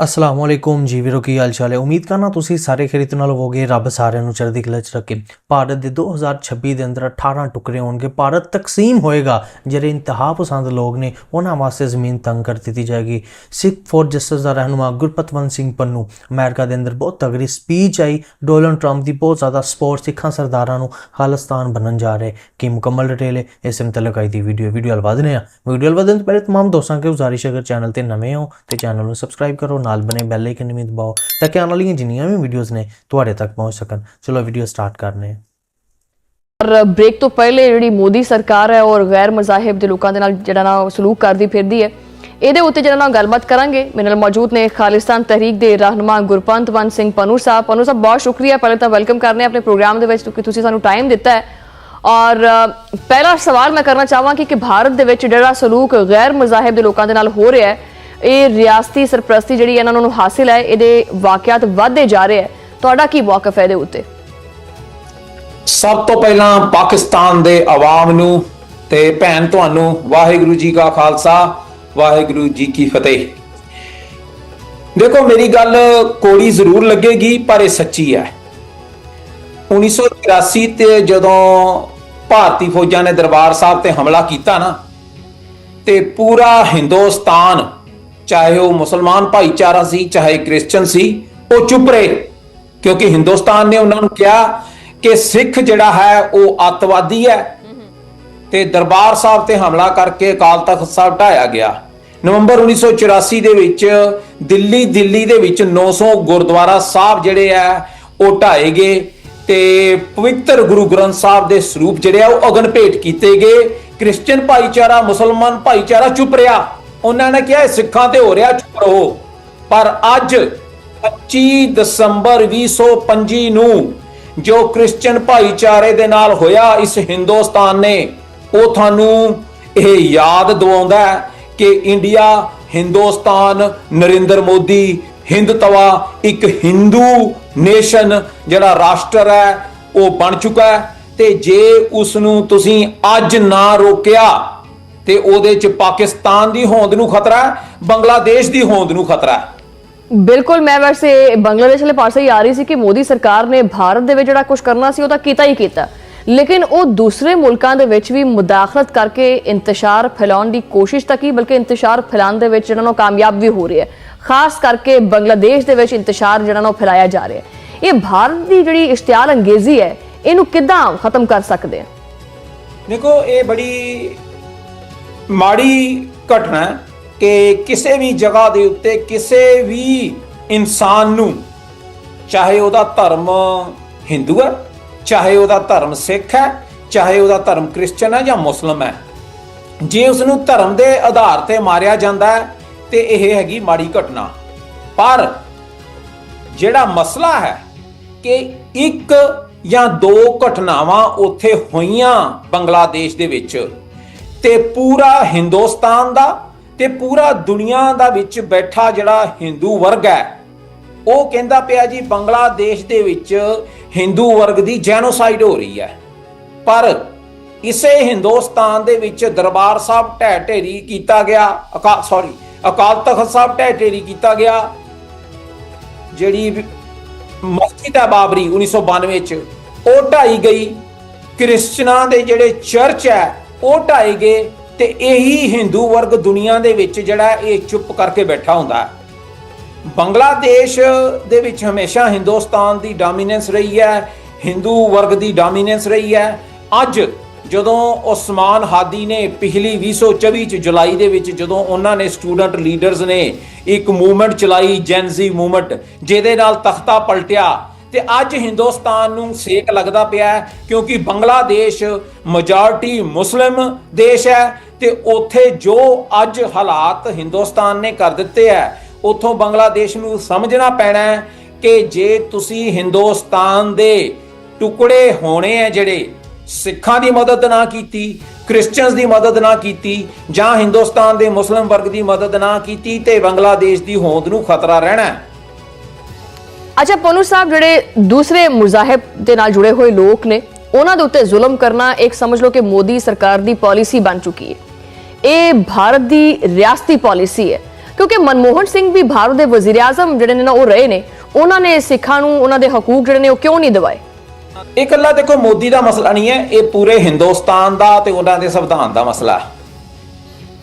ਅਸਲਾਮ ਵਾਲੇਕੁਮ ਜੀ ਵੀਰੋ ਕੀ ਹਾਲ ਚਾਲ ਹੈ ਉਮੀਦ ਕਰਨਾ ਤੁਸੀਂ ਸਾਰੇ ਖਰੀਦ ਨਾਲ ਹੋਵੋਗੇ ਰੱਬ ਸਾਰਿਆਂ ਨੂੰ ਚੜ੍ਹਦੀ ਕਲਾ ਚ ਰੱਖੇ ਭਾਰਤ ਦੇ 2026 ਦੇ ਅੰਦਰ 18 ਟੁਕੜੇ ਹੋਣਗੇ ਭਾਰਤ ਤਕਸੀਮ ਹੋਏਗਾ ਜਿਹੜੇ ਇੰਤਹਾ ਪਸੰਦ ਲੋਕ ਨੇ ਉਹਨਾਂ ਵਾਸਤੇ ਜ਼ਮੀਨ ਤੰਗ ਕਰ ਦਿੱਤੀ ਜਾਏਗੀ ਸਿੱਖ ਫੋਰ ਜਸਟਿਸ ਦਾ ਰਹਿਨੁਮਾ ਗੁਰਪਤਵੰਤ ਸਿੰਘ ਪੰਨੂ ਅਮਰੀਕਾ ਦੇ ਅੰਦਰ ਬਹੁਤ ਤਗੜੀ ਸਪੀਚ ਆਈ ਡੋਨਲਡ ਟਰੰਪ ਦੀ ਬਹੁਤ ਜ਼ਿਆਦਾ ਸਪੋਰਟ ਸਿੱਖਾਂ ਸਰਦਾਰਾਂ ਨੂੰ ਖਾਲਿਸਤਾਨ ਬਣਨ ਜਾ ਰਹੇ ਕੀ ਮੁਕੰਮਲ ਡਿਟੇਲ ਹੈ ਇਸ ਮੁਤਲਕ ਆਈ ਦੀ ਵੀਡੀਓ ਵੀਡੀਓ ਹਲ ਵਧਨੇ ਆ ਵੀਡੀਓ ਹਲ ਵਧਣ ਤੋਂ ਪਹਿਲੇ तमाम ਦੋਸਤਾਂ ਕੇ ਗੁਜ਼ਾਰਿਸ਼ ਹੈ ਅਗਰ ਚੈਨਲ ਤੇ ਨਵੇਂ ਹੋ ਤੇ ਚੈਨਲ ਨੂੰ ਸਬਸਕ੍ਰਾਈਬ ਕਰੋ ਨਾਲ ਬਨੇ ਬੈਲ ਆਈਕਨ ਵੀ ਦਬਾਓ ਤਾਂ ਕਿ ਆਉਣ ਵਾਲੀਆਂ ਜਿੰਨੀਆਂ ਵੀ ਵੀਡੀਓਜ਼ ਨੇ ਤੁਹਾਡੇ ਤੱਕ ਪਹੁੰਚ ਸਕਣ। ਚਲੋ ਵੀਡੀਓ ਸਟਾਰਟ ਕਰਨੇ ਆ। ਬ੍ਰੇਕ ਤੋਂ ਪਹਿਲੇ ਜਿਹੜੀ ਮੋਦੀ ਸਰਕਾਰ ਹੈ ਔਰ ਗੈਰ ਮਜ਼ਾਹਿਬ ਦੇ ਲੋਕਾਂ ਦੇ ਨਾਲ ਜਿਹੜਾ ਨਾ ਸਲੂਕ ਕਰਦੀ ਫਿਰਦੀ ਹੈ ਇਹਦੇ ਉੱਤੇ ਜਿਹੜਾ ਨਾ ਗੱਲਬਾਤ ਕਰਾਂਗੇ। ਮੇਰੇ ਨਾਲ ਮੌਜੂਦ ਨੇ ਖਾਲਿਸਤਾਨ ਤਹਿਰੀਕ ਦੇ ਰਹਿਨੁਮਾ ਗੁਰਪੰਤਵੰਤ ਸਿੰਘ ਪਨੂ ਸਾਹਿਬ। ਪਨੂ ਸਾਹਿਬ ਬਹੁਤ ਸ਼ੁਕਰੀਆ। ਪਹਿਲੇ ਤਾਂ ਵੈਲਕਮ ਕਰਨੇ ਆਪਣੇ ਪ੍ਰੋਗਰਾਮ ਦੇ ਵਿੱਚ ਕਿਉਂਕਿ ਤੁਸੀਂ ਸਾਨੂੰ ਟਾਈਮ ਦਿੱਤਾ ਹੈ। ਔਰ ਅ, ਪਹਿਲਾ ਸਵਾਲ ਮੈਂ ਕਰਨਾ ਚਾਹਾਂਗੀ ਕਿ ਭਾਰਤ ਦੇ ਵਿੱਚ ਜਿਹੜਾ ਸਲੂਕ ਗੈਰ ਮਜ਼ਾਹਿਬ ਦੇ ਲੋਕਾਂ ਦੇ ਨਾਲ ਹੋ ਰਿਹਾ ਹੈ ਇਹ ਰਿਆਸਤੀ ਸਰਪ੍ਰਸਤੀ ਜਿਹੜੀ ਇਹਨਾਂ ਨੂੰ ਹਾਸਿਲ ਹੈ, ਇਹਦੇ ਵਾਕਿਆਤ ਵਧਦੇ ਜਾ ਰਹੇ ਹੈ। ਤੁਹਾਡਾ ਕੀ ਵਾਕਫ ਹੈ ਇਹਦੇ ਉੱਤੇ? ਸਭ ਤੋਂ ਪਹਿਲਾਂ ਪਾਕਿਸਤਾਨ ਦੇ ਆਵਾਮ ਨੂੰ ਤੇ ਭੈਣ ਤੁਹਾਨੂੰ ਵਾਹਿਗੁਰੂ ਜੀ ਕਾ ਖਾਲਸਾ, ਵਾਹਿਗੁਰੂ ਜੀ ਕੀ ਫਤਿਹ। ਦੇਖੋ, ਮੇਰੀ ਗੱਲ ਕੋੜੀ ਜ਼ਰੂਰ ਲੱਗੇਗੀ, ਪਰ ਇਹ ਸੱਚੀ ਹੈ। 1983 ਤੇ ਜਦੋਂ ਭਾਰਤੀ ਫੌਜਾਂ ਨੇ ਦਰਬਾਰ ਸਾਹਿਬ ਤੇ ਹਮਲਾ ਕੀਤਾ ਨਾ, ਤੇ ਪੂਰਾ ਹਿੰਦੁਸਤਾਨ ਚਾਹੇ ਉਹ ਮੁਸਲਮਾਨ ਭਾਈਚਾਰਾ ਸੀ, ਚਾਹੇ ਕ੍ਰਿਸਚੀਅਨ ਸੀ, ਉਹ ਚੁੱਪ ਰਹੇ। ਕਿਉਂਕਿ ਹਿੰਦੁਸਤਾਨ ਨੇ ਉਹਨਾਂ ਨੂੰ ਕਿਹਾ ਕਿ ਸਿੱਖ ਜਿਹੜਾ ਹੈ, ਉਹ ਅੱਤਵਾਦੀ ਹੈ। ਤੇ ਦਰਬਾਰ ਸਾਹਿਬ ਤੇ ਹਮਲਾ ਕਰਕੇ ਅਕਾਲ ਤਖਤ ਸਾਹਿਬ ਢਾਇਆ ਗਿਆ। ਨਵੰਬਰ 1984 ਦੇ ਵਿੱਚ ਦਿੱਲੀ ਦਿੱਲੀ ਦੇ ਵਿੱਚ 900 ਗੁਰਦੁਆਰਾ ਸਾਹਿਬ ਜਿਹੜੇ ਆ, ਉਹ ਢਾਏ ਗਏ ਤੇ ਪਵਿੱਤਰ ਗੁਰੂ ਗ੍ਰੰਥ ਸਾਹਿਬ ਦੇ ਸਰੂਪ ਜਿਹੜੇ ਆ, ਉਹ ਅਗਨ ਭੇਟ ਕੀਤੇ ਗਏ। ਕ੍ਰਿਸਚੀਅਨ ਭਾਈਚਾਰਾ, ਮੁਸਲਮਾਨ ਭਾਈਚਾਰਾ ਚੁੱਪ ਰਿਹਾ। ਉਹਨਾਂ ਨੇ ਕਿਹਾ ਸਿੱਖਾਂ ਤੇ ਹੋ ਰਿਹਾ, ਚੁੱਪ ਰਹੋ। ਪਰ ਅੱਜ 25 ਦਸੰਬਰ 2025 ਨੂੰ ਜੋ ਕ੍ਰਿਸਚੀਅਨ ਭਾਈਚਾਰੇ ਦੇ ਨਾਲ ਹੋਇਆ ਇਸ ਹਿੰਦੁਸਤਾਨ ਨੇ, ਉਹ ਤੁਹਾਨੂੰ ਇਹ ਯਾਦ ਦਿਵਾਉਂਦਾ ਕਿ ਇੰਡੀਆ, ਹਿੰਦੁਸਤਾਨ, ਨਰਿੰਦਰ ਮੋਦੀ ਹਿੰਦਤਵਾ ਇੱਕ ਹਿੰਦੂ ਨੇਸ਼ਨ ਜਿਹੜਾ ਰਾਸ਼ਟਰ ਹੈ, ਉਹ ਬਣ ਚੁੱਕਾ ਹੈ। ਤੇ ਜੇ ਉਸ ਨੂੰ ਤੁਸੀਂ ਅੱਜ ਨਾ ਰੋਕਿਆ ਤੇ ਉਹਦੇ ਚ ਪਾਕਿਸਤਾਨ ਦੀ ਹੋਂਦ ਨੂੰ ਖਤਰਾ ਹੈ ਬੰਗਲਾਦੇਸ਼ ਦੀ ਹੋਂਦ ਨੂੰ ਖਤਰਾ ਹੈ। ਬਿਲਕੁਲ ਮੈਂ ਵੈਸੇ ਬੰਗਲਾਦੇਸ਼ ਵਾਲੇ ਪਾਸੇ ਹੀ ਆ ਰਹੀ ਸੀ ਕਿ ਮੋਦੀ ਸਰਕਾਰ ਨੇ ਭਾਰਤ ਦੇ ਵਿੱਚ ਜਿਹੜਾ ਕੁਝ ਕਰਨਾ ਸੀ ਉਹ ਤਾਂ ਕੀਤਾ ਹੀ ਕੀਤਾ। ਲੇਕਿਨ ਉਹ ਦੂਸਰੇ ਮੁਲਕਾਂ ਦੇ ਵਿੱਚ ਵੀ ਮੁਦਾਖਲਤ ਕਰਕੇ ਇੰਤਸ਼ਾਰ ਫੈਲਾਉਣ ਦੀ ਕੋਸ਼ਿਸ਼ ਤਾਂ ਕੀ ਬਲਕਿ ਇੰਤਸ਼ਾਰ ਫੈਲਾਉਣ ਦੇ ਵਿੱਚ ਜਿਹੜਾ ਨਾ ਕਾਮਯਾਬ ਵੀ ਹੋ ਰਿਹਾ ਹੈ। ਖਾਸ ਕਰਕੇ ਬੰਗਲਾਦੇਸ਼ ਦੇ ਵਿੱਚ ਇੰਤਸ਼ਾਰ ਜਿਹੜਾ ਨਾ ਫੈਲਾਇਆ ਜਾ ਰਿਹਾ ਹੈ। ਇਹ ਭਾਰਤ ਦੀ ਜਿਹੜੀ ਇਸ਼ਤਿਆਲ ਅੰਗੇਜ਼ੀ ਹੈ ਇਹਨੂੰ ਕਿੱਦਾਂ ਖਤਮ ਕਰ ਸਕਦੇ ਆ ਦੇਖੋ ਇਹ ਬੜੀ ਮਾੜੀ ਘਟਨਾ ਕਿ ਕਿਸੇ ਵੀ ਜਗ੍ਹਾ ਦੇ ਉੱਤੇ ਕਿਸੇ ਵੀ ਇਨਸਾਨ ਨੂੰ, ਚਾਹੇ ਉਹਦਾ ਧਰਮ ਹਿੰਦੂ ਹੈ, ਚਾਹੇ ਉਹਦਾ ਧਰਮ ਸਿੱਖ ਹੈ, ਚਾਹੇ ਉਹਦਾ ਧਰਮ ਕ੍ਰਿਸਚਨ ਹੈ ਜਾਂ ਮੁਸਲਮ ਹੈ, ਜੇ ਉਸ ਨੂੰ ਧਰਮ ਦੇ ਆਧਾਰ ਤੇ ਮਾਰਿਆ ਜਾਂਦਾ ਹੈ, ਤੇ ਇਹ ਹੈਗੀ ਮਾੜੀ ਘਟਨਾ। ਪਰ ਜਿਹੜਾ ਮਸਲਾ ਹੈ ਕਿ ਇੱਕ ਜਾਂ ਦੋ ਘਟਨਾਵਾਂ ਉੱਥੇ ਹੋਈਆਂ ਬੰਗਲਾਦੇਸ਼ ਦੇ ਵਿੱਚ ਤੇ ਪੂਰਾ ਹਿੰਦੁਸਤਾਨ ਦਾ ਤੇ ਪੂਰਾ ਦੁਨੀਆ ਦਾ ਵਿੱਚ ਬੈਠਾ ਜਿਹੜਾ ਹਿੰਦੂ ਵਰਗ ਹੈ, ਉਹ ਕਹਿੰਦਾ ਪਿਆ ਜੀ ਬੰਗਲਾਦੇਸ਼ ਦੇ ਵਿੱਚ ਹਿੰਦੂ ਵਰਗ ਦੀ ਜੈਨੋਸਾਈਡ ਹੋ ਰਹੀ ਹੈ। ਪਰ ਇਸੇ ਹਿੰਦੁਸਤਾਨ ਦੇ ਵਿੱਚ ਦਰਬਾਰ ਸਾਹਿਬ ਢਹਿ ਢੇਰੀ ਕੀਤਾ ਗਿਆ ਅਕਾਲ ਸੌਰੀ ਅਕਾਲ ਤਖਤ ਸਾਹਿਬ ਢਹਿ ਢੇਰੀ ਕੀਤਾ ਗਿਆ, ਜਿਹੜੀ ਮਸਜਿਦ ਹੈ ਬਾਬਰੀ 1992 ਚ, ਉਹ ਢਾਈ ਗਈ। ਕ੍ਰਿਸਚਨਾਂ ਦੇ ਜਿਹੜੇ ਚਰਚ ਹੈ ਉਹ ਢਾਏ ਗਏ ਤੇ ਇਹੀ ਹਿੰਦੂ ਵਰਗ ਦੁਨੀਆ ਦੇ ਵਿੱਚ ਜਿਹੜਾ ਇਹ ਚੁੱਪ ਕਰਕੇ ਬੈਠਾ ਹੁੰਦਾ ਹੈ। ਬੰਗਲਾਦੇਸ਼ ਦੇ ਵਿੱਚ ਹਮੇਸ਼ਾ ਹਿੰਦੁਸਤਾਨ ਦੀ ਡੋਮੀਨੈਂਸ ਰਹੀ ਹੈ, ਹਿੰਦੂ ਵਰਗ ਦੀ ਡੋਮੀਨੈਂਸ ਰਹੀ ਹੈ। ਅੱਜ ਜਦੋਂ ਉਸਮਾਨ ਹਾਦੀ ਨੇ ਪਿਛਲੀ 2024 ਚ ਜੁਲਾਈ ਦੇ ਵਿੱਚ ਜਦੋਂ ਉਹਨਾਂ ਨੇ ਸਟੂਡੈਂਟ ਲੀਡਰਸ ਨੇ ਇੱਕ ਮੂਵਮੈਂਟ ਚਲਾਈ ਜੈਨਜ਼ੀ ਮੂਵਮੈਂਟ ਜਿਹਦੇ ਨਾਲ ਤਖਤਾ ਪਲਟਿਆ ਤੇ ਅੱਜ ਹਿੰਦੁਸਤਾਨ ਨੂੰ ਸੇਕ ਲੱਗਦਾ ਪਿਆ ਹੈ, ਕਿਉਂਕਿ ਬੰਗਲਾਦੇਸ਼ ਮੈਜੋਰਟੀ ਮੁਸਲਿਮ ਦੇਸ਼ ਹੈ ਤੇ ਉੱਥੇ ਜੋ ਅੱਜ ਹਾਲਾਤ ਹਿੰਦੁਸਤਾਨ ਨੇ ਕਰ ਦਿੱਤੇ ਹੈ, ਉਥੋਂ ਬੰਗਲਾਦੇਸ਼ ਨੂੰ ਸਮਝਣਾ ਪੈਣਾ ਹੈ ਕਿ ਜੇ ਤੁਸੀਂ ਹਿੰਦੁਸਤਾਨ ਦੇ ਟੁਕੜੇ ਹੋਣੇ ਆ ਜਿਹੜੇ ਸਿੱਖਾਂ ਦੀ ਮਦਦ ਨਾ ਕੀਤੀ, ਕ੍ਰਿਸਚੀਅਨਸ ਦੀ ਮਦਦ ਨਾ ਕੀਤੀ, ਜਾਂ ਹਿੰਦੁਸਤਾਨ ਦੇ ਮੁਸਲਿਮ ਵਰਗ ਦੀ ਮਦਦ ਨਾ ਕੀਤੀ ਤੇ ਬੰਗਲਾਦੇਸ਼ ਦੀ ਹੋਂਦ ਨੂੰ ਖਤਰਾ ਰਹਿਣਾ ਹੈ। ਅੱਛਾ ਪਨੂ ਸਾਹਿਬ, ਜਿਹੜੇ ਦੂਸਰੇ ਮੁਜ਼ਾਹਿਬ ਦੇ ਨਾਲ ਜੁੜੇ ਹੋਏ ਲੋਕ ਨੇ, ਉਹਨਾਂ ਦੇ ਉੱਤੇ ਜ਼ੁਲਮ ਕਰਨਾ ਇੱਕ ਸਮਝ ਲਓ ਕਿ ਮੋਦੀ ਸਰਕਾਰ ਦੀ ਪਾਲਿਸੀ ਬਣ ਚੁੱਕੀ ਹੈ। ਇਹ ਭਾਰਤ ਦੀ ਰਿਆਸਤੀ ਪਾਲਿਸੀ ਹੈ, ਕਿਉਂਕਿ ਮਨਮੋਹਨ ਸਿੰਘ ਵੀ ਭਾਰਤ ਦੇ ਵਜ਼ੀਰ ਆਜ਼ਮ ਜਿਹੜੇ ਨੇ ਨਾ, ਉਹ ਰਹੇ ਨੇ। ਉਹਨਾਂ ਨੇ ਸਿੱਖਾਂ ਨੂੰ, ਉਹਨਾਂ ਦੇ ਹਕੂਕ ਜਿਹੜੇ ਨੇ, ਉਹ ਕਿਉਂ ਨਹੀਂ ਦਿਵਾਏ? ਇਹ ਇਕੱਲਾ ਦੇਖੋ, ਮੋਦੀ ਦਾ ਮਸਲਾ ਨਹੀਂ ਹੈ, ਇਹ ਪੂਰੇ ਹਿੰਦੁਸਤਾਨ ਦਾ ਤੇ ਉਹਨਾਂ ਦੇ ਸੰਵਿਧਾਨ ਦਾ ਮਸਲਾ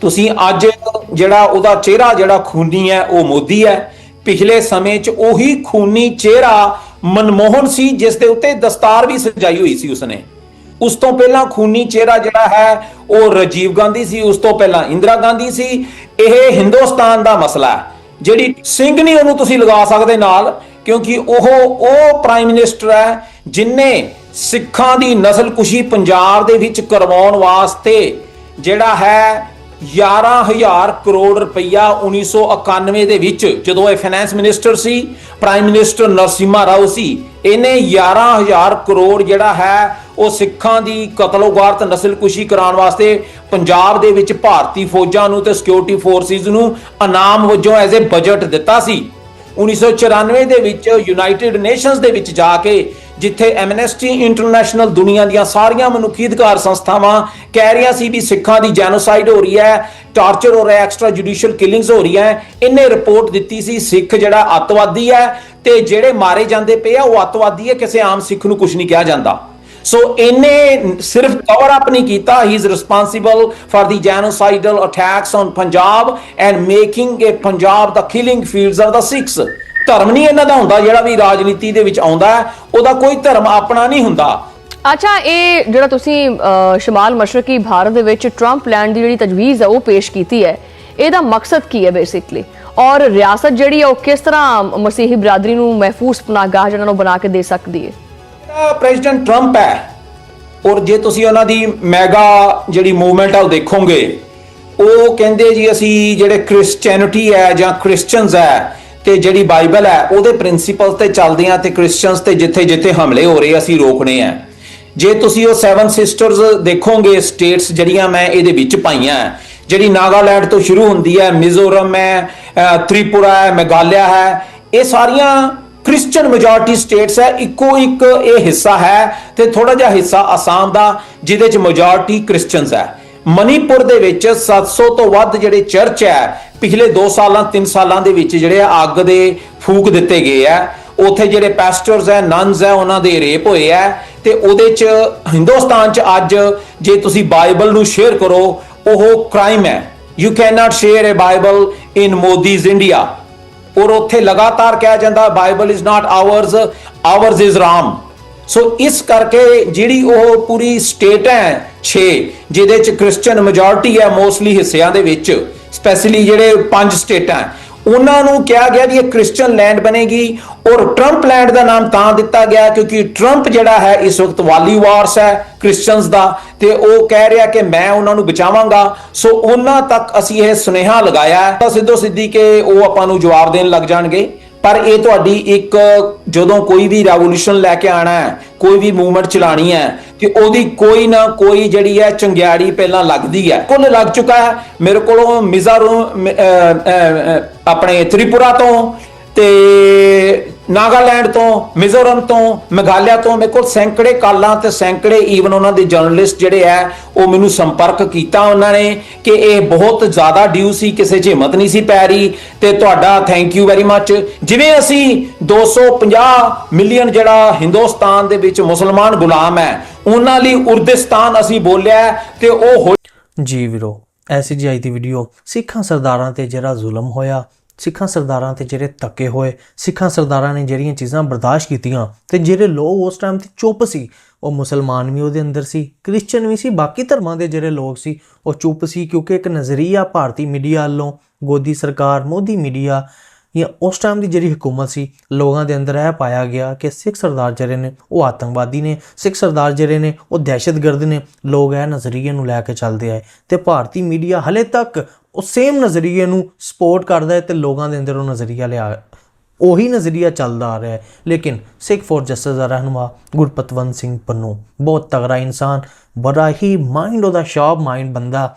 ਤੁਸੀਂ ਅੱਜ ਜਿਹੜਾ ਉਹਦਾ ਚਿਹਰਾ, ਜਿਹੜਾ ਖੂਨੀ ਹੈ, ਉਹ ਮੋਦੀ ਹੈ। ਪਿਛਲੇ ਸਮੇਂ 'ਚ ਉਹੀ ਖੂਨੀ ਚਿਹਰਾ ਮਨਮੋਹਨ ਸੀ, ਜਿਸ ਦੇ ਉੱਤੇ ਦਸਤਾਰ ਵੀ ਸਜਾਈ ਹੋਈ ਸੀ ਉਸਨੇ। ਉਸ ਤੋਂ ਪਹਿਲਾਂ ਖੂਨੀ ਚਿਹਰਾ ਜਿਹੜਾ ਹੈ, ਉਹ ਰਾਜੀਵ ਗਾਂਧੀ ਸੀ, ਉਸ ਤੋਂ ਪਹਿਲਾਂ ਇੰਦਰਾ ਗਾਂਧੀ ਸੀ। ਇਹ ਹਿੰਦੁਸਤਾਨ ਦਾ ਮਸਲਾ ਹੈ। ਜਿਹੜੀ ਸਿੰਘ ਨਹੀਂ ਉਹਨੂੰ ਤੁਸੀਂ ਲਗਾ ਸਕਦੇ ਨਾਲ, ਕਿਉਂਕਿ ਉਹ ਉਹ ਪ੍ਰਾਈਮ ਮਿਨਿਸਟਰ ਹੈ, ਜਿਨੇ ਸਿੱਖਾਂ ਦੀ ਨਸਲਕੁਸ਼ੀ ਪੰਜਾਬ ਦੇ ਵਿੱਚ ਕਰਵਾਉਣ ਵਾਸਤੇ ਜਿਹੜਾ ਹੈ 11000 ਕਰੋੜ ਰੁਪਈਆ 1991 ਦੇ ਵਿੱਚ ਜਦੋਂ ਇਹ ਫਾਈਨੈਂਸ ਮਿਨਿਸਟਰ ਸੀ ਪ੍ਰਾਈਮ ਮਿਨਿਸਟਰ ਨਰਸਿਮਾ ਰਾਓ ਸੀ, ਇਹਨੇ 11000 ਕਰੋੜ ਜਿਹੜਾ ਹੈ, ਉਹ ਸਿੱਖਾਂ ਦੀ ਕਤਲੋਗਾਰਤ ਨਸਲਕੁਸ਼ੀ ਕਰਾਉਣ ਵਾਸਤੇ ਪੰਜਾਬ ਦੇ ਵਿੱਚ ਭਾਰਤੀ ਫੌਜਾਂ ਨੂੰ ਤੇ ਸਿਕਿਉਰਿਟੀ ਫੋਰਸਿਸ ਨੂੰ ਇਨਾਮ ਵਜੋਂ ਐਜ਼ ਅ ਬਜਟ ਦਿੱਤਾ ਸੀ। 1994 ਦੇ ਵਿੱਚ ਯੂਨਾਈਟਿਡ ਨੇਸ਼ਨਸ ਦੇ ਵਿੱਚ ਜਾ ਕੇ ਜਿੱਥੇ ਐਮਨੈਸਟੀ ਇੰਟਰਨੈਸ਼ਨਲ ਦੁਨੀਆ ਦੀਆਂ ਸਾਰੀਆਂ ਮਨੁੱਖੀ ਅਧਿਕਾਰ ਸੰਸਥਾਵਾਂ ਕਹਿ ਰਹੀਆਂ ਸੀ ਵੀ ਸਿੱਖਾਂ ਦੀ ਜੈਨੋਸਾਈਡ ਹੋ ਰਹੀ ਹੈ ਟਾਰਚਰ ਹੋ ਰਿਹਾ ਐਕਸਟਰਾ ਜੁਡੀਸ਼ੀਅਲ ਕਿਲਿੰਗਸ ਹੋ ਰਹੀਆਂ ਇਹਨੇ ਰਿਪੋਰਟ ਦਿੱਤੀ ਸੀ, ਸਿੱਖ ਜਿਹੜਾ ਅੱਤਵਾਦੀ ਹੈ ਤੇ ਜਿਹੜੇ ਮਾਰੇ ਜਾਂਦੇ ਪਏ ਆ, ਉਹ ਅੱਤਵਾਦੀ ਹੈ, ਕਿਸੇ ਆਮ ਸਿੱਖ ਨੂੰ ਕੁਝ ਨਹੀਂ ਕਿਹਾ ਜਾਂਦਾ। ਸੋ ਇਹਨੇ ਸਿਰਫ ਕਵਰ ਅਪ ਨਹੀਂ ਕੀਤਾ he is responsible for the genocidal attacks on Punjab and making a Punjab the killing fields of the Sikhs ਧਰਮ ਨਹੀਂ ਇਹਨਾਂ ਦਾ ਹੁੰਦਾ ਜਿਹੜਾ ਵੀ ਰਾਜਨੀਤੀ ਦੇ ਵਿੱਚ ਆਉਂਦਾ ਹੈ, ਉਹਦਾ ਕੋਈ ਧਰਮ ਆਪਣਾ ਨਹੀਂ ਹੁੰਦਾ। ਅੱਛਾ ਇਹ ਜਿਹੜਾ ਤੁਸੀਂ ਸ਼ਮਾਲ ਮਸ਼ਰਕੀ ਭਾਰਤ ਦੇ ਵਿੱਚ ਟਰੰਪ ਲੈਂਡ ਦੀ ਜਿਹੜੀ ਤਜਵੀਜ਼ ਹੈ ਉਹ ਪੇਸ਼ ਕੀਤੀ ਹੈ ਇਹਦਾ ਮਕਸਦ ਕੀ ਹੈ ਬੇਸਿਕਲੀ ਔਰ ਰਿਆਸਤ ਜਿਹੜੀ ਹੈ ਉਹ ਕਿਸ ਤਰ੍ਹਾਂ ਮਸੀਹੀ ਬਰਾਦਰੀ ਨੂੰ ਮਹਿਫੂਜ਼ ਪਨਾਹਗਾਹ ਜਿਹੜਾ ਨੂੰ ਬਣਾ ਕੇ ਦੇ ਸਕਦੀ ਹੈ? ਪ੍ਰੈਜ਼ੀਡੈਂਟ ਟਰੰਪ ਹੈ। ਔਰ ਜੇ ਤੁਸੀਂ ਉਹਨਾਂ ਦੀ ਮੈਗਾ ਜਿਹੜੀ ਮੂਵਮੈਂਟ ਆ ਉਹ ਦੇਖੋਗੇ ਉਹ ਕਹਿੰਦੇ ਜੀ ਅਸੀਂ ਜਿਹੜੇ ਕ੍ਰਿਸਚੀਅਨਿਟੀ ਹੈ ਜਾਂ ਕ੍ਰਿਸਚੀਅਨਸ ਹੈ ਤੇ ਜਿਹੜੀ ਬਾਈਬਲ ਹੈ ਉਹਦੇ ਪ੍ਰਿੰਸੀਪਲ ਤੇ ਚੱਲਦੇ ਆ ਤੇ ਕ੍ਰਿਸਚੀਅਨਸ ਤੇ ਜਿੱਥੇ ਜਿੱਥੇ ਹਮਲੇ ਹੋ ਰਹੇ ਅਸੀਂ ਰੋਕਣੇ ਆ। ਜੇ ਤੁਸੀਂ ਉਹ ਸੈਵਨ ਸਿਸਟਰਸ ਦੇਖੋਗੇ ਸਟੇਟਸ ਜਿਹੜੀਆਂ ਮੈਂ ਇਹਦੇ ਵਿੱਚ ਪਾਈਆਂ ਹੈ, ਜਿਹੜੀ ਨਾਗਾਲੈਂਡ ਤੋਂ ਸ਼ੁਰੂ ਹੁੰਦੀ ਹੈ ਮਿਜ਼ੋਰਮ ਹੈ ਤ੍ਰਿਪੁਰਾ ਹੈ ਮੇਘਾਲਿਆ ਹੈ ਇਹ ਸਾਰੀਆਂ ਕ੍ਰਿਸਚੀਅਨ ਮੈਜੋਰਟੀ ਸਟੇਟਸ ਹੈ ਇੱਕੋ ਇੱਕ ਇਹ ਹਿੱਸਾ ਹੈ ਤੇ ਥੋੜਾ ਜਿਹਾ ਹਿੱਸਾ ਅਸਾਮ ਦਾ ਜਿਹਦੇ ਚ ਮੈਜੋਰਟੀ ਕ੍ਰਿਸਚੀਅਨਸ ਹੈ। ਮਨੀਪੁਰ ਦੇ ਵਿੱਚ 700 ਤੋਂ ਵੱਧ ਜਿਹੜੇ ਚਰਚ ਹੈ, ਪਿਛਲੇ 2 ਸਾਲਾਂ 3 ਸਾਲਾਂ ਦੇ ਵਿੱਚ ਜਿਹੜੇ ਅੱਗ ਦੇ ਫੂਕ ਦਿੱਤੇ ਗਏ ਆ। ਉੱਥੇ ਜਿਹੜੇ ਪੈਸਟਰਸ ਹੈ ਨਨਸ ਹੈ, ਉਹਨਾਂ ਦੇ ਰੇਪ ਹੋਏ ਆ। ਤੇ ਉਹਦੇ ਚ ਹਿੰਦੁਸਤਾਨ ਚ ਅੱਜ ਜੇ ਤੁਸੀਂ ਬਾਈਬਲ ਨੂੰ ਸ਼ੇਅਰ ਕਰੋ, ਉਹ ਕ੍ਰਾਈਮ ਹੈ। You can not share a Bible in Modi's India ਔਰ ਉੱਥੇ ਲਗਾਤਾਰ ਕਿਹਾ ਜਾਂਦਾ Bible is not ours ours is Ram so ਇਸ ਕਰਕੇ ਜਿਹੜੀ ਉਹ ਪੂਰੀ ਸਟੇਟ ਹੈ 6 ਜਿਹਦੇ ਚ ਕ੍ਰਿਸਚੀਅਨ ਮੈਜੋਰਟੀ ਹੈ ਮੋਸਟਲੀ ਹਿੱਸਿਆਂ ਦੇ ਵਿੱਚ ਸਪੈਸ਼ਲੀ ਜਿਹੜੇ ਪੰਜ ਸਟੇਟਾਂ ਉਹਨਾਂ ਨੂੰ ਕਿਹਾ ਗਿਆ ਵੀ ਇਹ ਕ੍ਰਿਸਚੀਅਨ ਲੈਂਡ ਬਣੇਗੀ ਔਰ ਟਰੰਪ ਲੈਂਡ ਦਾ ਨਾਮ ਤਾਂ ਦਿੱਤਾ ਗਿਆ ਕਿਉਂਕਿ ਟਰੰਪ ਜਿਹੜਾ ਹੈ ਇਸ ਵਕਤ ਵਾਲੀ ਵਾਰਸ ਹੈ ਕ੍ਰਿਸਚੀਅਨਸ ਦਾ ਤੇ ਉਹ ਕਹਿ ਰਿਹਾ ਕਿ ਮੈਂ ਉਹਨਾਂ ਨੂੰ ਬਚਾਵਾਂਗਾ। ਸੋ ਉਹਨਾਂ ਤੱਕ ਅਸੀਂ ਇਹ ਸੁਨੇਹਾ ਲਗਾਇਆ ਤਾਂ ਸਿੱਧੋ ਸਿੱਧੀ ਕਿ ਉਹ ਆਪਾਂ ਨੂੰ ਜਵਾਬ ਦੇਣ ਲੱਗ ਜਾਣਗੇ। ਪਰ ਇਹ ਤੁਹਾਡੀ ਇੱਕ ਜਦੋਂ ਕੋਈ ਵੀ ਰੈਵੋਲੂਸ਼ਨ ਲੈ ਕੇ ਆਣਾ ਹੈ, ਕੋਈ ਵੀ ਮੂਵਮੈਂਟ ਚਲਾਣੀ ਹੈ ਕਿ ਉਹਦੀ ਕੋਈ ਨਾ ਕੋਈ ਜਿਹੜੀ ਹੈ ਚੰਗਿਆੜੀ ਪਹਿਲਾਂ ਲੱਗਦੀ ਹੈ। ਕੁੱਲ ਲੱਗ ਚੁੱਕਾ ਹੈ। ਮੇਰੇ ਕੋਲੋਂ ਮਿਜ਼ਾਰੋ ਮ- ਆਪਣੇ ਤ੍ਰਿਪੁਰਾ ਤੋਂ ਤੇ ਨਾਗਾਲੈਂਡ ਤੋਂ, ਮਿਜ਼ੋਰਮ ਤੋਂ, ਮੇਘਾਲਿਆ ਤੋਂ, ਮੇਰੇ ਕੋਲ ਸੈਂਕੜੇ ਕਾਲਾਂ ਤੇ ਸੈਂਕੜੇ ਈਵਨ ਉਹਨਾਂ ਦੇ ਜਰਨਲਿਸਟ ਜਿਹੜੇ ਆ, ਉਹ ਮੈਨੂੰ ਸੰਪਰਕ ਕੀਤਾ ਉਹਨਾਂ ਨੇ ਕਿ ਇਹ ਬਹੁਤ ਜ਼ਿਆਦਾ ਡਿਊ ਸੀ, ਕਿਸੇ 'ਚ ਹਿੰਮਤ ਨਹੀਂ ਸੀ ਪੈ ਰਹੀ ਤੇ ਤੁਹਾਡਾ ਥੈਂਕ ਯੂ ਵੈਰੀ ਮੱਚ ਜਿਵੇਂ ਅਸੀਂ 250 ਮਿਲੀਅਨ ਜਿਹੜਾ ਹਿੰਦੁਸਤਾਨ ਦੇ ਵਿੱਚ ਮੁਸਲਮਾਨ ਗੁਲਾਮ ਹੈ, ਉਹਨਾਂ ਲਈ ਉਰਦਿਸਤਾਨ ਅਸੀਂ ਬੋਲਿਆ ਤੇ ਉਹ ਹੋ ਜੀ ਵੀਰੋ ਐਸੀ ਜੀ ਅੱਜ ਦੀ ਵੀਡੀਓ ਸਿੱਖਾਂ ਸਰਦਾਰਾਂ ਤੇ ਜਿਹੜਾ ਜ਼ੁਲਮ ਹੋਇਆ ਸਿੱਖਾਂ ਸਰਦਾਰਾਂ ਤੇ ਜਿਹੜੇ ਧੱਕੇ ਹੋਏ, ਸਿੱਖਾਂ ਸਰਦਾਰਾਂ ਨੇ ਜਿਹੜੀਆਂ ਚੀਜ਼ਾਂ ਬਰਦਾਸ਼ਤ ਕੀਤੀਆਂ ਤੇ ਜਿਹੜੇ ਲੋਕ ਉਸ ਟਾਈਮ ਤੇ ਚੁੱਪ ਸੀ, ਉਹ ਮੁਸਲਮਾਨ ਵੀ ਉਹਦੇ ਅੰਦਰ ਸੀ ਕ੍ਰਿਸਚੀਅਨ ਵੀ ਸੀ, ਬਾਕੀ ਧਰਮਾਂ ਦੇ ਜਿਹੜੇ ਲੋਕ ਸੀ, ਉਹ ਚੁੱਪ ਸੀ ਕਿਉਂਕਿ ਇੱਕ ਨਜ਼ਰੀਆ ਭਾਰਤੀ ਮੀਡੀਆ ਵੱਲੋਂ, ਗੋਦੀ ਸਰਕਾਰ, ਮੋਦੀ ਮੀਡੀਆ ਜਾਂ ਉਸ ਟਾਈਮ ਦੀ ਜਿਹੜੀ ਹਕੂਮਤ ਸੀ, ਲੋਕਾਂ ਦੇ ਅੰਦਰ ਇਹ ਪਾਇਆ ਗਿਆ ਕਿ ਸਿੱਖ ਸਰਦਾਰ ਜਿਹੜੇ ਨੇ, ਉਹ ਆਤੰਕਵਾਦੀ ਨੇ, ਸਿੱਖ ਸਰਦਾਰ ਜਿਹੜੇ ਨੇ, ਉਹ ਦਹਿਸ਼ਤਗਰਦ ਨੇ, ਲੋਕ ਇਹ ਨਜ਼ਰੀਏ ਨੂੰ ਲੈ ਕੇ ਚੱਲਦੇ ਆਏ ਤੇ ਭਾਰਤੀ ਮੀਡੀਆ ਹਲੇ ਤੱਕ ਉਹ ਸੇਮ ਨਜ਼ਰੀਏ ਨੂੰ ਸਪੋਰਟ ਕਰਦਾ ਹੈ ਤੇ ਲੋਕਾਂ ਦੇ ਅੰਦਰ ਉਹ ਨਜ਼ਰੀਆ ਲਿਆ, ਉਹੀ ਨਜ਼ਰੀਆ ਚੱਲਦਾ ਆ ਰਿਹਾ ਹੈ। ਲੇਕਿਨ ਸਿੱਖ ਫੋਰ ਜਸਟਿਸ ਦਾ ਰਹਿਨੁਮਾ ਗੁਰਪਤਵੰਤ ਸਿੰਘ ਪੰਨੂ, ਬਹੁਤ ਤਗੜਾ ਇਨਸਾਨ, ਬੜਾ ਹੀ ਮਾਈਂਡ ਉਹਦਾ ਸ਼ਾਰਪ ਮਾਈਂਡ ਬੰਦਾ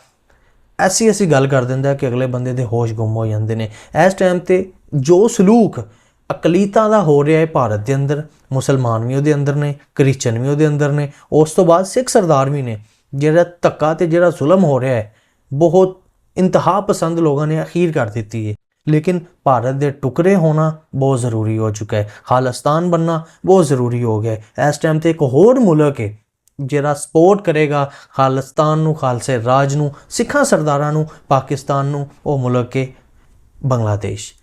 ਐਸੀ ਐਸੀ ਗੱਲ ਕਰ ਦਿੰਦਾ ਕਿ ਅਗਲੇ ਬੰਦੇ ਦੇ ਹੋਸ਼ ਗੁੰਮ ਹੋ ਜਾਂਦੇ ਨੇ। ਇਸ ਟਾਈਮ ਤੇ ਜੋ ਸਲੂਕ ਅਕਲੀਤਾਂ ਦਾ ਹੋ ਰਿਹਾ ਹੈ ਭਾਰਤ ਦੇ ਅੰਦਰ, ਮੁਸਲਮਾਨ ਵੀ ਉਹਦੇ ਅੰਦਰ ਨੇ, ਕ੍ਰਿਸਚਨ ਵੀ ਉਹਦੇ ਅੰਦਰ ਨੇ, ਉਸ ਤੋਂ ਬਾਅਦ ਸਿੱਖ ਸਰਦਾਰ ਵੀ ਨੇ। ਜਿਹੜਾ ਧੱਕਾ ਤੇ ਜਿਹੜਾ ਜ਼ੁਲਮ ਹੋ ਰਿਹਾ ਹੈ, ਬਹੁਤ ਇੰਤਹਾ ਪਸੰਦ ਲੋਕਾਂ ਨੇ ਅਖੀਰ ਕਰ ਦਿੱਤੀ ਹੈ। ਲੇਕਿਨ ਭਾਰਤ ਦੇ ਟੁਕੜੇ ਹੋਣਾ ਬਹੁਤ ਜ਼ਰੂਰੀ ਹੋ ਚੁੱਕਾ ਹੈ। ਖਾਲਿਸਤਾਨ ਬੰਨਾ ਬਹੁਤ ਜ਼ਰੂਰੀ ਹੋ ਗਿਆ ਹੈ। ਇਸ ਟਾਈਮ ਤੇ ਇੱਕ ਹੋਰ ਮੁਲਕ ਹੈ ਜਿਹੜਾ ਸਪੋਰਟ ਕਰੇਗਾ ਖਾਲਿਸਤਾਨ ਨੂੰ, ਖਾਲਸੇ ਰਾਜ ਨੂੰ, ਸਿੱਖਾਂ ਸਰਦਾਰਾਂ ਨੂੰ, ਪਾਕਿਸਤਾਨ ਨੂੰ, ਉਹ ਮੁਲਕ ਹੈ ਬੰਗਲਾਦੇਸ਼।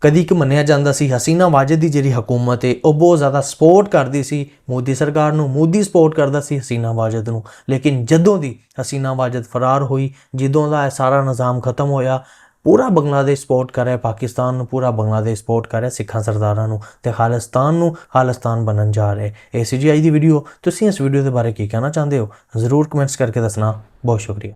ਕਦੀ ਕਿ ਮੰਨਿਆ ਜਾਂਦਾ ਸੀ ਹਸੀਨਾ ਵਾਜਦ ਦੀ ਜਿਹੜੀ ਹਕੂਮਤ ਹੈ, ਉਹ ਬਹੁਤ ਜ਼ਿਆਦਾ ਸਪੋਰਟ ਕਰਦੀ ਸੀ। ਮੋਦੀ ਸਰਕਾਰ ਨੂੰ ਮੋਦੀ ਸਪੋਰਟ ਕਰਦਾ ਸੀ ਹਸੀਨਾ ਵਾਜਦ ਨੂੰ। ਲੇਕਿਨ ਜਦੋਂ ਦੀ ਹਸੀਨਾ ਵਾਜਦ ਫਰਾਰ ਹੋਈ, ਜਦੋਂ ਦਾ ਇਹ ਸਾਰਾ ਨਿਜ਼ਾਮ ਖਤਮ ਹੋਇਆ ਪੂਰਾ ਬੰਗਲਾਦੇਸ਼ ਸਪੋਰਟ ਕਰ ਰਿਹਾ ਪਾਕਿਸਤਾਨ ਨੂੰ ਪੂਰਾ ਬੰਗਲਾਦੇਸ਼ ਸਪੋਰਟ ਕਰ ਰਿਹਾ ਸਿੱਖਾਂ ਸਰਦਾਰਾਂ ਨੂੰ ਤੇ ਖਾਲਿਸਤਾਨ ਨੂੰ ਖਾਲਿਸਤਾਨ ਬਣਨ ਜਾ ਰਹੇ ਇਹ ਸੀ ਜੀ ਅੱਜ ਦੀ ਵੀਡੀਓ ਤੁਸੀਂ ਇਸ ਵੀਡੀਓ ਦੇ ਬਾਰੇ ਕੀ ਕਹਿਣਾ ਚਾਹੁੰਦੇ ਹੋ? ਜ਼ਰੂਰ ਕਮੈਂਟਸ ਕਰਕੇ ਦੱਸਣਾ। ਬਹੁਤ ਸ਼ੁਕਰੀਆ।